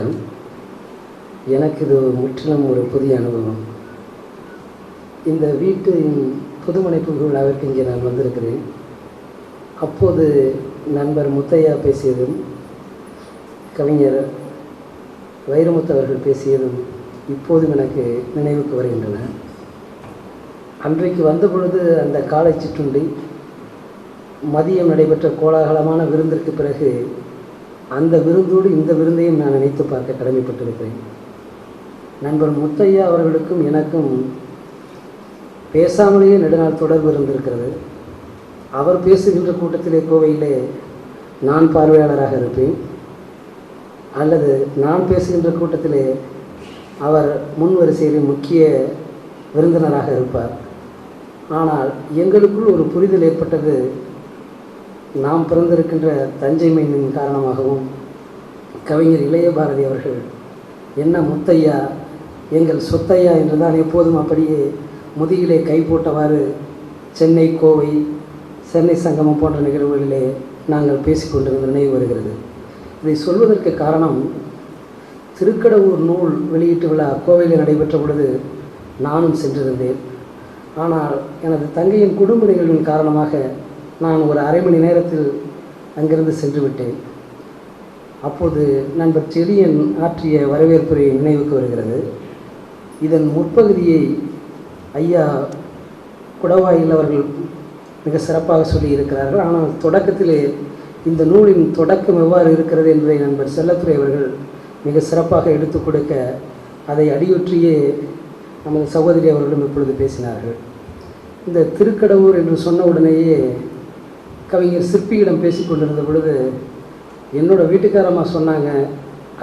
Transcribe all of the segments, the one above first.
வணக்கம் எனக்கு இது முற்றிலும் ஒரு புதிய அனுபவம். இந்த வீட்டின் புதுமனைப்பு விழாவிற்கு இங்கே நான் வந்திருக்கிறேன். அப்போது நண்பர் முத்தையா பேசியதும் கவிஞர் வைரமுத்து அவர்கள் பேசியதும் இப்போதும் எனக்கு நினைவுக்கு வருகின்றன. அன்றைக்கு வந்த பொழுது அந்த காலை சிற்றுண்டி மதியம் நடைபெற்ற கோலாகலமான விருந்திற்கு பிறகு அந்த விருந்தோடு இந்த விருந்தையும் நான் நினைத்து பார்க்க கடமைப்பட்டிருக்கிறேன். நண்பர் முத்தையா அவர்களுக்கும் எனக்கும் பேசாமலேயே நெடுநாள் தொடர்பு இருந்திருக்கிறது. அவர் பேசுகின்ற கூட்டத்திலே கோவையிலே நான் பார்வையாளராக இருப்பேன். அல்லது நான் பேசுகின்ற கூட்டத்திலே அவர் முன் வரிசையிலே முக்கிய விருந்தினராக இருப்பார். ஆனால் எங்களுக்குள் ஒரு புரிதல் ஏற்பட்டது நாம் பிறந்திருக்கின்ற தஞ்சை மைனின் காரணமாகவும் கவிஞர் இளைய பாரதி அவர்கள் என்ன முத்தையா எங்கள் சொத்தையா என்று தான் எப்போதும் அப்படியே முதுகிலே கை போட்டவாறு சென்னை கோவை சென்னை சங்கமம் போன்ற நிகழ்வுகளிலே நாங்கள் பேசிக்கொண்டிருந்த நினைவு வருகிறது. இதை சொல்வதற்கு காரணம் திருக்கடவுர் நூல் வெளியீட்டு விழா கோவையில் நடைபெற்ற பொழுது நானும் சென்றிருந்தேன். ஆனால் எனது தங்கையின் குடும்ப நிகழ்வின் காரணமாக நான் ஒரு அரை மணி நேரத்தில் அங்கிருந்து சென்று விட்டேன். அப்போது நண்பர் செழியன் ஆற்றிய வரவேற்புரை நினைவுக்கு வருகிறது. இதன் முற்பகுதியை ஐயா குடவாயில் அவர்கள் மிக சிறப்பாக சொல்லியிருக்கிறார்கள். ஆனால் தொடக்கத்திலே இந்த நூலின் தொடக்கம் எவ்வாறு இருக்கிறது என்பதை நண்பர் செல்லத்துறை அவர்கள் மிக சிறப்பாக எடுத்து கொடுக்க அதை அடியொற்றியே நமது சகோதரி அவர்களும் இப்பொழுது பேசினார்கள். இந்த திருக்கடவுர் என்று சொன்ன உடனேயே கவிஞர் சிற்பியிடம் பேசி கொண்டிருந்த பொழுது என்னோட வீட்டுக்காரம்மா சொன்னாங்க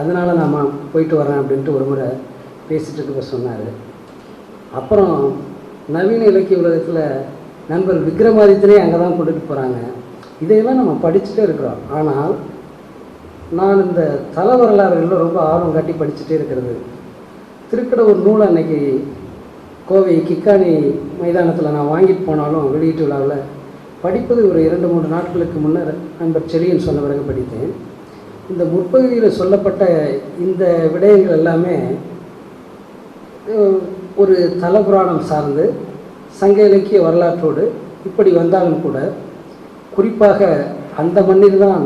அதனால் நான் போயிட்டு வரேன் அப்படின்ட்டு ஒரு முறை பேசிகிட்டு இருக்க சொன்னார். அப்புறம் நவீன இலக்கிய உலகத்தில் நண்பர் விக்ரமாதித்தனே அங்கே தான் கொண்டுட்டு போகிறாங்க இதையெல்லாம் நம்ம படிச்சுட்டே இருக்கிறோம். ஆனால் நான் இந்த தல வரலாறுகளில் ரொம்ப ஆர்வம் காட்டி படிச்சுட்டே இருக்கிறது. திருக்கடவுர் நூல் அன்னைக்கு கோவை கிக்கானி மைதானத்தில் நான் வாங்கிட்டு போனாலும் வெளியீட்டு விழாவில் படிப்பது ஒரு இரண்டு மூன்று நாட்களுக்கு முன்னர் நண்பர் செழியன் சொன்ன பிறகு படித்தேன். இந்த முற்பகுதியில் சொல்லப்பட்ட இந்த விடயங்கள் எல்லாமே ஒரு தலபுராணம் சார்ந்து சங்க இலக்கிய வரலாற்றோடு இப்படி வந்தாலும் கூட குறிப்பாக அந்த மண்ணில் தான்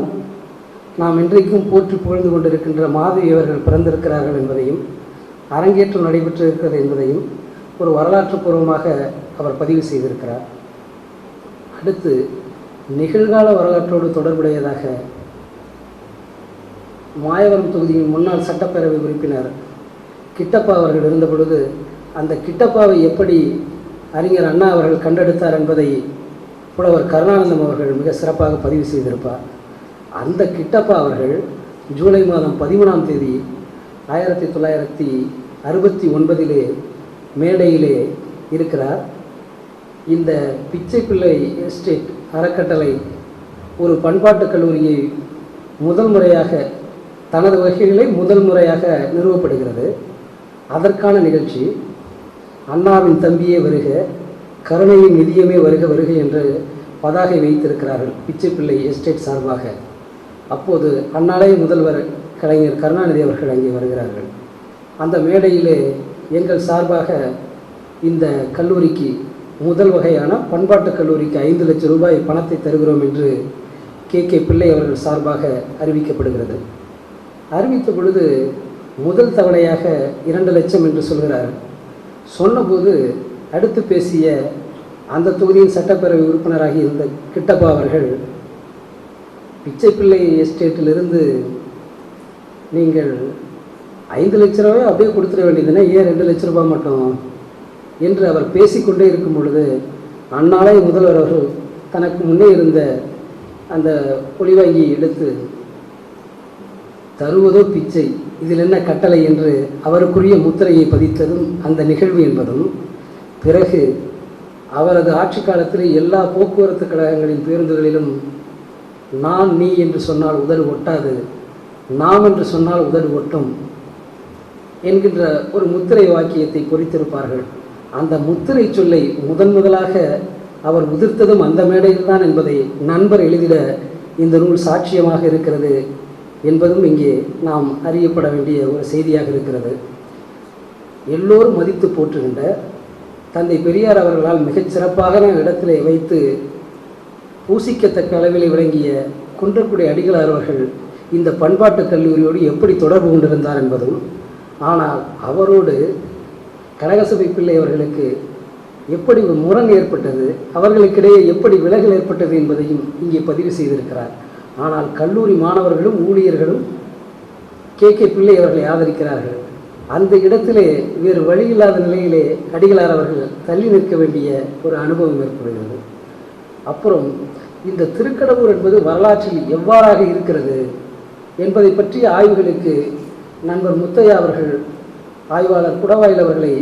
நாம் இன்றைக்கும் போற்றி புகழ்ந்து கொண்டிருக்கின்ற மாதவி அவர்கள் பிறந்திருக்கிறார்கள் என்பதையும் அரங்கேற்றம் நடைபெற்றிருக்கிறது என்பதையும் ஒரு வரலாற்று பூர்வமாக அவர் பதிவு செய்திருக்கிறார். அடுத்து நிகழ்கால வரலாற்றோடு தொடர்புடையதாக மாயவரம் தொகுதியின் முன்னாள் சட்டப்பேரவை உறுப்பினர் கிட்டப்பா அவர்கள் இருந்த பொழுது அந்த கிட்டப்பாவை எப்படி அறிஞர் அண்ணா அவர்கள் கண்டெடுத்தார் என்பதை புலவர் கருணானந்தம் அவர்கள் மிக சிறப்பாக பதிவு செய்திருப்பார். அந்த கிட்டப்பா அவர்கள் ஜூலை மாதம் பதிமூணாம் தேதி ஆயிரத்தி தொள்ளாயிரத்தி அறுபத்தி ஒன்பதிலே மேடையிலே இருக்கிறார். இந்த பிச்சைப்பிள்ளை எஸ்டேட் அறக்கட்டளை ஒரு பண்பாட்டுக் கல்லூரியை முதல் முறையாக தனது வகைகளை முதல் முறையாக நிறுவப்படுகிறது. அதற்கான நிகழ்ச்சி அண்ணாவின் தம்பியே வருக கருணையின் நிதியமே வருக வருக என்று பதாகை வைத்திருக்கிறார்கள் பிச்சை பிள்ளை எஸ்டேட் சார்பாக. அப்போது அன்னாலே முதல்வர் கலைஞர் கருணாநிதி அவர்கள் அங்கே வருகிறார்கள். அந்த மேடையிலே எங்கள் சார்பாக இந்த கல்லூரிக்கு முதல் வகையான பண்பாட்டுக் கல்லூரிக்கு ஐந்து லட்சம் ரூபாய் பணத்தை தருகிறோம் என்று கே. கே. பிள்ளை அவர்கள் சார்பாக அறிவிக்கப்படுகிறது. அறிவித்த பொழுது முதல் தவணையாக இரண்டு லட்சம் என்று சொல்கிறார். சொன்னபோது அடுத்து பேசிய அந்த தொகுதியின் சட்டப்பேரவை உறுப்பினராகி இருந்த கிட்டப்பா அவர்கள் பிச்சைப்பிள்ளை எஸ்டேட்டிலிருந்து நீங்கள் ஐந்து லட்ச ரூபாய் அப்படியே கொடுத்துட வேண்டியதுன்னா ஏன் ரெண்டு லட்ச ரூபாய் மட்டும்? என்று அவர் பேசிக்கொண்டே இருக்கும் பொழுது அந்நாளே முதல்வர் அவர்கள் தனக்கு முன்னே இருந்த அந்த ஒளிவங்கியை எடுத்து தருவதோ பிச்சை இதில் என்ன கட்டளை? என்று அவருக்குரிய முத்திரையை பதித்ததும் அந்த நிகழ்வு என்பதும் பிறகு அவரது ஆட்சி காலத்தில் எல்லா போக்குவரத்து கழகங்களின் பேருந்துகளிலும் நான் நீ என்று சொன்னால் உதடு ஒட்டாது நாம் என்று சொன்னால் உதடு ஒட்டும் என்கின்ற ஒரு முத்திரை வாக்கியத்தை பொறித்திருப்பார்கள். அந்த முத்திரை சொல்லை முதன் முதலாக அவர் உதிர்த்ததும் அந்த மேடையில் தான் என்பதை நண்பர் எழுதிட இந்த நூல் சாட்சியமாக இருக்கிறது என்பதும் இங்கே நாம் அறியப்பட வேண்டிய ஒரு செய்தியாக இருக்கிறது. எல்லோரும் மதித்து போற்றுகின்ற தந்தை பெரியார் அவர்களால் மிகச் சிறப்பாக இடத்திலே வைத்து பூசிக்கத்தக்க அளவிலே விளங்கிய குன்றக்குடி அடிகளார் அவர்கள் இந்த பண்பாட்டுக் கல்லூரியோடு எப்படி தொடர்பு கொண்டிருந்தார் என்பதும் ஆனால் அவரோடு கனகசபை பிள்ளை அவர்களுக்கு எப்படி ஒரு முரண் ஏற்பட்டது அவர்களுக்கிடையே எப்படி விலகல் ஏற்பட்டது என்பதையும் இங்கே பதிவு செய்திருக்கிறார். ஆனால் கல்லூரி மாணவர்களும் ஊழியர்களும் கே. கே. பிள்ளை அவர்களை ஆதரிக்கிறார்கள். அந்த இடத்திலே வேறு வழி இல்லாத நிலையிலே அடிகளார் அவர்கள் தள்ளி நிற்க வேண்டிய ஒரு அனுபவம் ஏற்படுகிறது. அப்புறம் இந்த திருக்கடவுர் என்பது வரலாற்றில் எவ்வாறாக இருக்கிறது என்பதை பற்றிய ஆய்வுகளுக்கு நண்பர் முத்தையா அவர்கள் ஆய்வாளர் குடவாயில் அவர்களை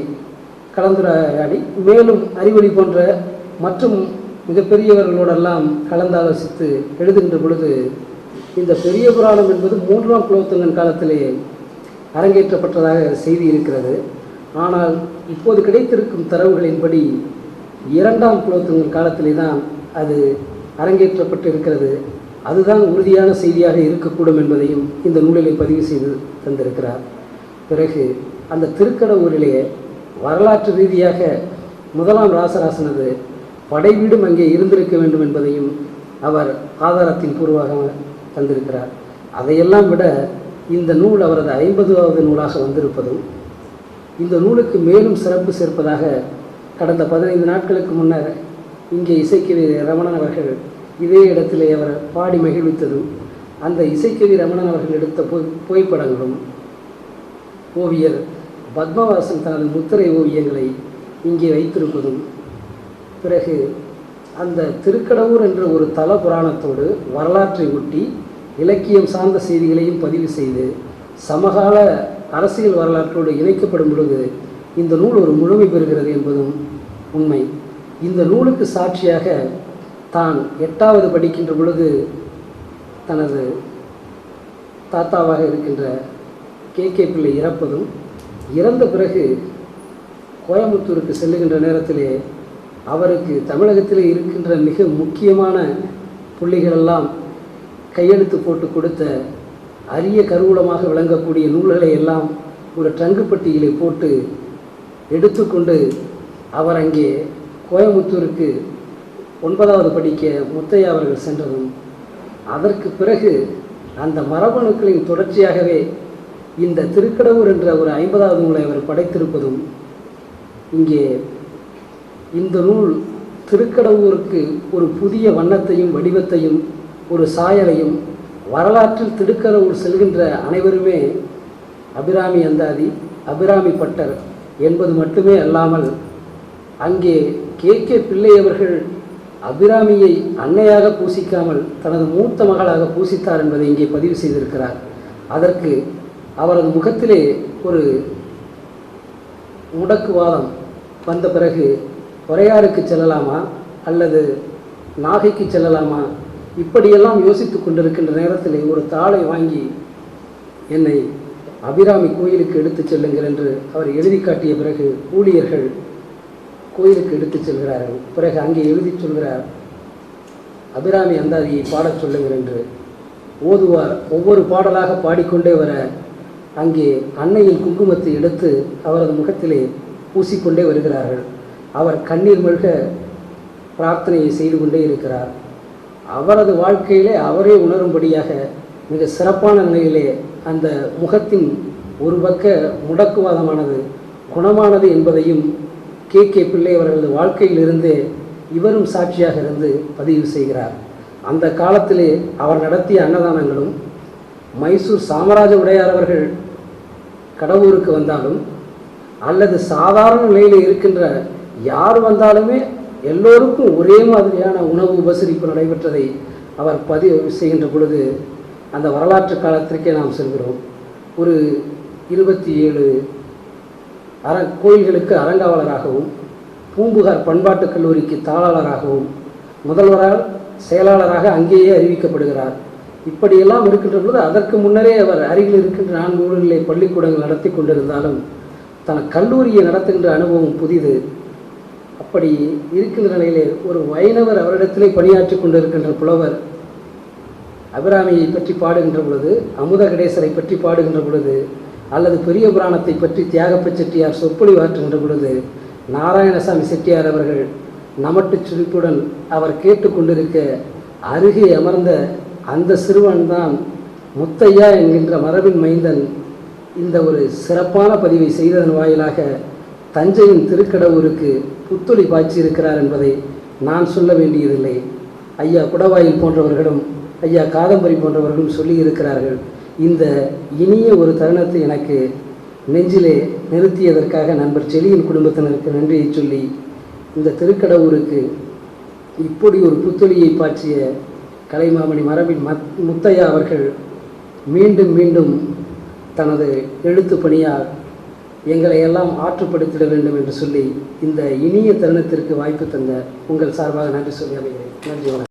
கலந்துரையாடி மேலும் அறிவொளி போன்ற மற்றும் மிகப்பெரியவர்களோடெல்லாம் கலந்தாலோசித்து எழுதுகின்ற பொழுது இந்த பெரிய புராணம் என்பது மூன்றாம் குலோத்துங்கன் காலத்திலே அரங்கேற்றப்பட்டதாக செய்தி இருக்கிறது. ஆனால் இப்போது கிடைத்திருக்கும் தரவுகளின்படி இரண்டாம் குலோத்துங்கன் காலத்திலே தான் அது அரங்கேற்றப்பட்டு இருக்கிறது அதுதான் உறுதியான செய்தியாக இருக்கக்கூடும் என்பதையும் இந்த நூலிலே பதிவு செய்து தந்திருக்கிறார். பிறகு அந்த திருக்கடவுரிலேயே வரலாற்று ரீதியாக முதலாம் ராசராசனது படைவீடும் அங்கே இருந்திருக்க வேண்டும் என்பதையும் அவர் ஆதாரத்தின் பூர்வாக தந்திருக்கிறார். அதையெல்லாம் விட இந்த நூல் அவரது ஐம்பதாவது நூலாக வந்திருப்பதும் இந்த நூலுக்கு மேலும் சிறப்பு சேர்ப்பதாக கடந்த பதினைந்து நாட்களுக்கு முன்னர் இங்கே இசைக்கவி ரமணன் அவர்கள் இதே இடத்திலே அவர் பாடி மகிழ்வித்ததும் அந்த இசைக்கவி ரமணன் அவர்கள் எடுத்த புகைப்படங்களும் ஓவியர் பத்மவாசன் தனது முத்திரை ஓவியங்களை இங்கே வைத்திருப்பதும் பிறகு அந்த திருக்கடவுர் என்ற ஒரு தல புராணத்தோடு வரலாற்றை ஒட்டி இலக்கியம் சார்ந்த செய்திகளையும் பதிவு செய்து சமகால அரசியல் வரலாற்றோடு இணைக்கப்படும் பொழுது இந்த நூல் ஒரு முழுமை பெறுகிறது என்பதும் உண்மை. இந்த நூலுக்கு சாட்சியாக தான் எட்டாவது படிக்கின்ற பொழுது தனது தாத்தாவாக இருக்கின்ற கே கே பிள்ளை இறப்பதும் இறந்த பிறகு கோயம்புத்தூருக்கு செல்லுகின்ற நேரத்திலே அவருக்கு தமிழகத்திலே இருக்கின்ற மிக முக்கியமான புள்ளிகளெல்லாம் கையெழுத்து போட்டு கொடுத்த அரிய கருவூலமாக விளங்கக்கூடிய நூல்களை எல்லாம் ஒரு பட்டியலை போட்டு எடுத்துக்கொண்டு அவர் அங்கே கோயம்புத்தூருக்கு ஒன்பதாவது படிக்க முத்தையா அவர்கள் சென்றதும் அதற்கு பிறகு அந்த மரபணுக்களின் தொடர்ச்சியாகவே இந்த திருக்கடவுர் என்ற ஒரு ஐம்பதாவது நூலை அவர் படைத்திருப்பதும் இங்கே இந்த நூல் திருக்கடவுருக்கு ஒரு புதிய வண்ணத்தையும் வடிவத்தையும் ஒரு சாயலையும் வரலாற்றில் திருக்கடவுர் செல்கின்ற அனைவருமே அபிராமி அந்தாதி அபிராமி பட்டர் என்பது மட்டுமே அல்லாமல் அங்கே கே. கே. பிள்ளை அவர்கள் அபிராமியை அன்னையாக பூசிக்காமல் தனது மூத்த மகளாக பூசித்தார் என்பதை இங்கே பதிவு செய்திருக்கிறார். அதற்கு அவரது முகத்திலே ஒரு முடக்குவாதம் வந்த பிறகு உரையாருக்கு செல்லலாமா அல்லது நாகைக்கு செல்லலாமா? இப்படியெல்லாம் யோசித்து கொண்டிருக்கின்ற நேரத்தில் ஒரு தாளை வாங்கி என்னை அபிராமி கோயிலுக்கு எடுத்துச் செல்லுங்கள் என்று அவர் எழுதி காட்டிய பிறகு ஊழியர்கள் கோயிலுக்கு எடுத்துச் செல்கிறார்கள். பிறகு அங்கே எழுதிச் சொல்கிறார் அபிராமி அந்தாதியை பாடச் சொல்லுங்கள் என்று. ஓதுவார் ஒவ்வொரு பாடலாக பாடிக்கொண்டே வர அங்கே அன்னையின் குங்குமத்தை எடுத்து அவரது முகத்திலே பூசிக்கொண்டே வருகிறார்கள். அவர் கண்ணீர் மல்க பிரார்த்தனையை செய்து கொண்டே இருக்கிறார். அவரது வாழ்க்கையிலே அவரே உணரும்படியாக மிக சிறப்பான நிலையிலே அந்த முகத்தின் ஒரு பக்க முடக்குவாதமானது குணமானது என்பதையும் கே. கே. பிள்ளை அவர்களது வாழ்க்கையிலிருந்தே இவரும் சாட்சியாக இருந்து பதிவு செய்கிறார். அந்த காலத்திலே அவர் நடத்திய அன்னதானங்களும் மைசூர் சாமராஜ உடையார் அவர்கள் கடவுருக்கு வந்தாலும் அல்லது சாதாரண நிலையில் இருக்கின்ற யார் வந்தாலுமே எல்லோருக்கும் ஒரே மாதிரியான உணவு உபசரிப்பு நடைபெற்றதை அவர் பதிவு செய்கின்ற பொழுது அந்த வரலாற்று காலத்திற்கே நாம் செல்கிறோம். ஒரு இருபத்தி ஏழு அர கோயில்களுக்கு அரங்காவலராகவும் பூம்புகார் பண்பாட்டுக் கல்லூரிக்கு தாளாளராகவும் முதல்வரால் செயலாளராக அங்கேயே அறிவிக்கப்படுகிறார். இப்படியெல்லாம் இருக்கின்ற பொழுது அதற்கு முன்னரே அவர் அருகில் இருக்கின்ற நான்கு ஊர்களிலே பள்ளிக்கூடங்கள் நடத்தி கொண்டிருந்தாலும் தன் கல்லூரியை நடத்துகின்ற அனுபவம் புதிது. அப்படி இருக்கின்ற நிலையிலே ஒரு வைணவர் அவரிடத்திலே பணியாற்றி கொண்டிருக்கின்ற புலவர் அபிராமியை பற்றி பாடுகின்ற பொழுது அமுத கடேசரை பற்றி பாடுகின்ற பொழுது அல்லது பெரிய புராணத்தை பற்றி தியாகப்ப செட்டியார் சொற்பொழிவாற்றுகின்ற பொழுது நாராயணசாமி செட்டியார் அவர்கள் நமட்டு சிரிப்புடன் அவர் கேட்டுக்கொண்டிருக்க அருகே அமர்ந்த அந்த சிறுவன்தான் முத்தையா என்கின்ற மரபின் மைந்தன் இந்த ஒரு சிறப்பான பதிவை செய்ததன் வாயிலாக தஞ்சையின் திருக்கடவுருக்கு புத்தொளி பாய்ச்சியிருக்கிறார் என்பதை நான் சொல்ல வேண்டியதில்லை. ஐயா குடவாயில் போன்றவர்களும் ஐயா காதம்பரி போன்றவர்களும் சொல்லியிருக்கிறார்கள். இந்த இனிய ஒரு தருணத்தை எனக்கு நெஞ்சிலே நிறுத்தியதற்காக நண்பர் செலியின் குடும்பத்தினருக்கு நன்றியை சொல்லி இந்த திருக்கடவுருக்கு இப்படி ஒரு புத்துளியை பாய்ச்சிய கலைமாமணி மரபின் மத் முத்தையா அவர்கள் மீண்டும் மீண்டும் தனது எழுத்து பணியால் எங்களை எல்லாம் ஆற்றுப்படுத்திட வேண்டும் என்று சொல்லி இந்த இனிய தருணத்திற்கு வாய்ப்பு தந்த உங்கள் சார்பாக நன்றி சொல்லி அமைகிறேன் நன்றி வணக்கம்.